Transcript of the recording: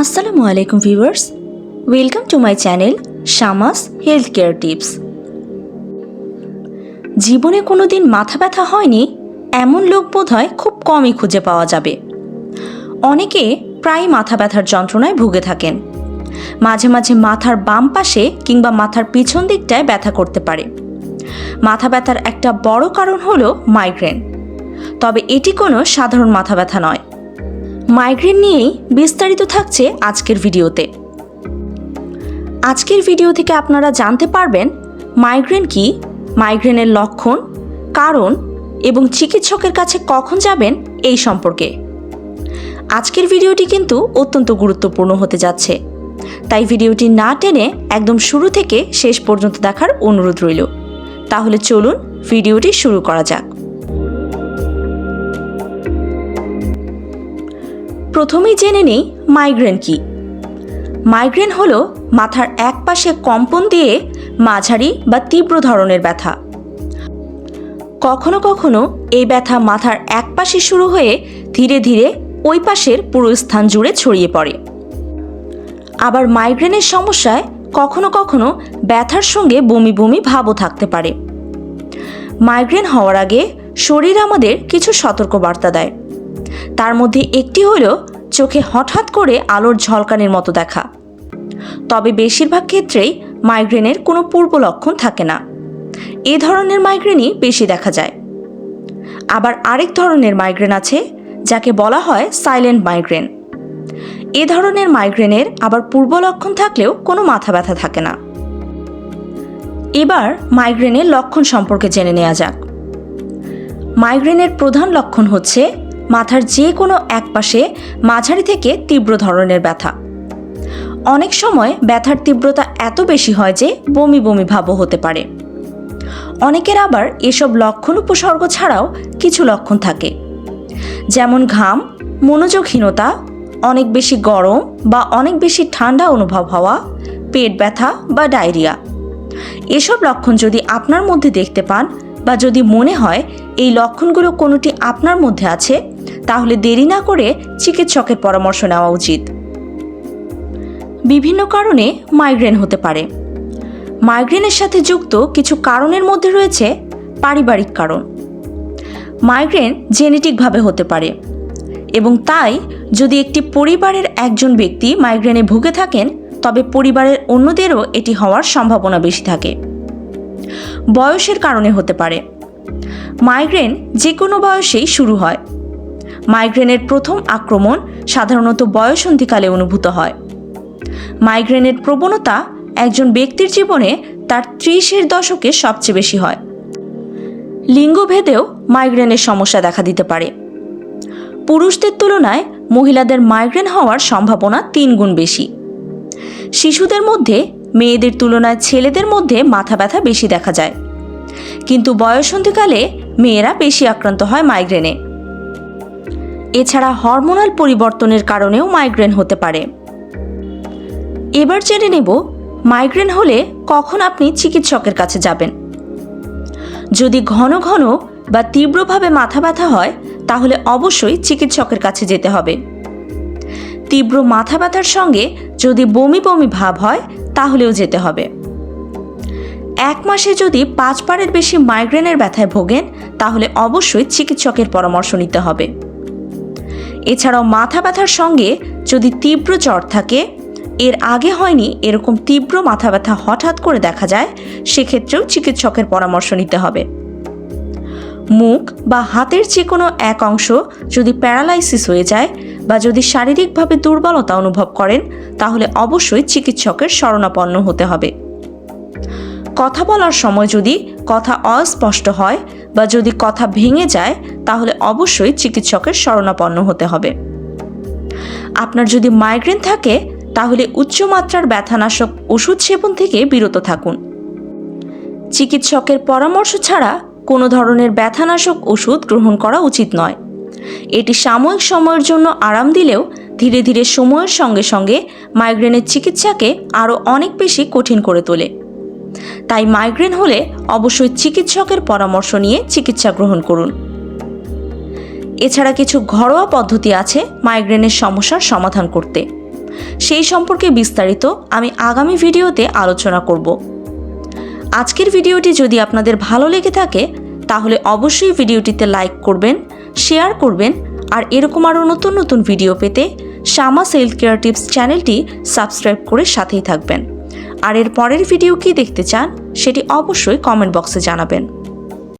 আসসালামু আলাইকুম viewers welcome to my channel Shamas health care tips জীবনে কোনো দিন মাথা ব্যথা হয়নি, এমন লোক বোধহয় খুব কমই খুঁজে পাওয়া যাবে। অনেকে প্রায় মাথা ব্যথার যন্ত্রণায় ভুগে থাকেন। মাঝে মাঝে মাথার বাম পাশে কিংবা মাথার পিছন দিকটায় ব্যথা করতে পারে। মাথা ব্যথার একটা বড় কারণ হলো মাইগ্রেন তবে এটি কোনো সাধারণ মাথা ব্যথা নয়। মাইগ্রেন নিয়েই বিস্তারিত থাকছে আজকের ভিডিওতে। আজকের ভিডিও থেকে আপনারা জানতে পারবেন মাইগ্রেন কি, মাইগ্রেনের লক্ষণ, কারণ এবং চিকিৎসকের কাছে কখন যাবেন এই সম্পর্কে। আজকের ভিডিওটি কিন্তু অত্যন্ত গুরুত্বপূর্ণ হতে যাচ্ছে, তাই ভিডিওটি না টেনে একদম শুরু থেকে শেষ পর্যন্ত দেখার অনুরোধ রইল। তাহলে চলুন ভিডিওটি শুরু করা যাক। প্রথমেই জেনে নেই মাইগ্রেন কি। মাইগ্রেন হলো মাথার এক পাশে কম্পন দিয়ে মাঝারি বা তীব্র ধরনের ব্যথা। কখনো কখনো এই ব্যথা মাথার এক পাশে শুরু হয়ে ধীরে ধীরে ওই পাশের পুরো স্থান জুড়ে ছড়িয়ে পড়ে। আবার মাইগ্রেনের সমস্যায় কখনো কখনো ব্যথার সঙ্গে বমি বমি ভাবও থাকতে পারে। মাইগ্রেন হওয়ার আগে শরীর আমাদের কিছু সতর্কবার্তা দেয়। তার মধ্যে একটি হলো চোখে হঠাৎ করে আলোর ঝলকানির মতো দেখা। তবে বেশিরভাগ ক্ষেত্রেই মাইগ্রেনের কোনো পূর্ব লক্ষণ থাকে না। এ ধরনের মাইগ্রেনই বেশি দেখা যায়। আবার আরেক ধরনের মাইগ্রেন আছে, যাকে বলা হয় সাইলেন্ট মাইগ্রেন। এ ধরনের মাইগ্রেনের আবার পূর্ব লক্ষণ থাকলেও কোনো মাথা ব্যথা থাকে না। এবার মাইগ্রেনের লক্ষণ সম্পর্কে জেনে নেওয়া যাক। মাইগ্রেনের প্রধান লক্ষণ হচ্ছে মাথার যে কোনো এক পাশে মাঝারি থেকে তীব্র ধরনের ব্যথা। অনেক সময় ব্যথার তীব্রতা এত বেশি হয় যে বমি বমি ভাবও হতে পারে। অনেকের আবার এসব লক্ষণ উপসর্গ ছাড়াও কিছু লক্ষণ থাকে। যেমন ঘাম, মনোযোগহীনতা, অনেক বেশি গরম বা অনেক বেশি ঠান্ডা অনুভব হওয়া, পেট ব্যথা বা ডায়রিয়া। এসব লক্ষণ যদি আপনার মধ্যে দেখতে পান বা যদি মনে হয় এই লক্ষণগুলো কোনোটি আপনার মধ্যে আছে, তাহলে দেরি না করে চিকিৎসকের পরামর্শ নেওয়া উচিত। বিভিন্ন কারণে মাইগ্রেন হতে পারে। মাইগ্রেনের সাথে যুক্ত কিছু কারণের মধ্যে রয়েছে পারিবারিক কারণ। মাইগ্রেন জেনেটিকভাবে হতে পারে এবং তাই যদি একটি পরিবারের একজন ব্যক্তি মাইগ্রেনে ভুগে থাকেন, তবে পরিবারের অন্যদেরও এটি হওয়ার সম্ভাবনা বেশি থাকে। বয়সের কারণে হতে পারে। মাইগ্রেন যে কোনো বয়সেই শুরু হয়। মাইগ্রেনের প্রথম আক্রমণ সাধারণত বয়সন্ধিকালে অনুভূত হয়। মাইগ্রেনের প্রবণতা একজন ব্যক্তির জীবনে তার ত্রিশের দশকে সবচেয়ে বেশি হয়। লিঙ্গভেদেও মাইগ্রেনের সমস্যা দেখা দিতে পারে। পুরুষদের তুলনায় মহিলাদের মাইগ্রেন হওয়ার সম্ভাবনা তিন গুণ বেশি। শিশুদের মধ্যে মেয়েদের তুলনায় ছেলেদের মধ্যে মাথা ব্যথা বেশি দেখা যায়। কিন্তু বয়সন্ধিকালে মেয়েরা বেশি আক্রান্ত হয় মাইগ্রেনে এছাড়া হরমোনাল পরিবর্তনের কারণেও মাইগ্রেন হতে পারে। এবার জেনে নেব মাইগ্রেন হলে কখন আপনি চিকিৎসকের কাছে যাবেন। যদি ঘন ঘন বা তীব্রভাবে মাথা ব্যথা হয়, তাহলে অবশ্যই চিকিৎসকের কাছে যেতে হবে। তীব্র মাথা ব্যথার সঙ্গে যদি বমি বমি ভাব হয় তাহলেও যেতে হবে। এক মাসে যদি পাঁচ বারের বেশি মাইগ্রেনের ব্যথায় ভোগেন, তাহলে অবশ্যই চিকিৎসকের পরামর্শ নিতে হবে। এছাড়াও মাথা ব্যথার সঙ্গে যদি তীব্র জ্বর থাকে, এর আগে হয়নি এরকম তীব্র মাথা ব্যথা হঠাৎ করে দেখা যায়, সেক্ষেত্রেও চিকিৎসকের পরামর্শ নিতে হবে। মুখ বা হাতের যে কোনো এক অংশ যদি প্যারালাইসিস হয়ে যায় বা যদি শারীরিকভাবে দুর্বলতা অনুভব করেন, তাহলে অবশ্যই চিকিৎসকের শরণাপন্ন হতে হবে। কথা বলার সময় যদি কথা অস্পষ্ট হয় বা যদি কথা ভেঙে যায়, তাহলে অবশ্যই চিকিৎসকের শরণাপন্ন হতে হবে। আপনার যদি মাইগ্রেন থাকে, তাহলে উচ্চমাত্রার ব্যথানাশক ওষুধ সেবন থেকে বিরত থাকুন। চিকিৎসকের পরামর্শ ছাড়া কোনো ধরনের ব্যথানাশক ওষুধ গ্রহণ করা উচিত নয়। এটি সাময়িক সময়ের জন্য আরাম দিলেও ধীরে ধীরে সময়ের সঙ্গে সঙ্গে মাইগ্রেনের চিকিৎসাকে আরও অনেক বেশি কঠিন করে তোলে। তাই মাইগ্রেন হলে অবশ্যই চিকিৎসকের পরামর্শ নিয়ে চিকিৎসা গ্রহণ করুন। এছাড়া কিছু ঘরোয়া পদ্ধতি আছে মাইগ্রেনের সমস্যার সমাধান করতে। সেই সম্পর্কে বিস্তারিত আমি আগামী ভিডিওতে আলোচনা করব। আজকের ভিডিওটি যদি আপনাদের ভালো লেগে থাকে, তাহলে অবশ্যই ভিডিওটিতে লাইক করবেন শেয়ার করবেন আর এরকম আরও নতুন নতুন ভিডিও পেতে শামা হেলথ কেয়ার টিপস চ্যানেলটি সাবস্ক্রাইব করে সাথেই থাকবেন। আর এর পরের ভিডিও কি দেখতে চান সেটি অবশ্যই কমেন্ট বক্সে জানাবেন।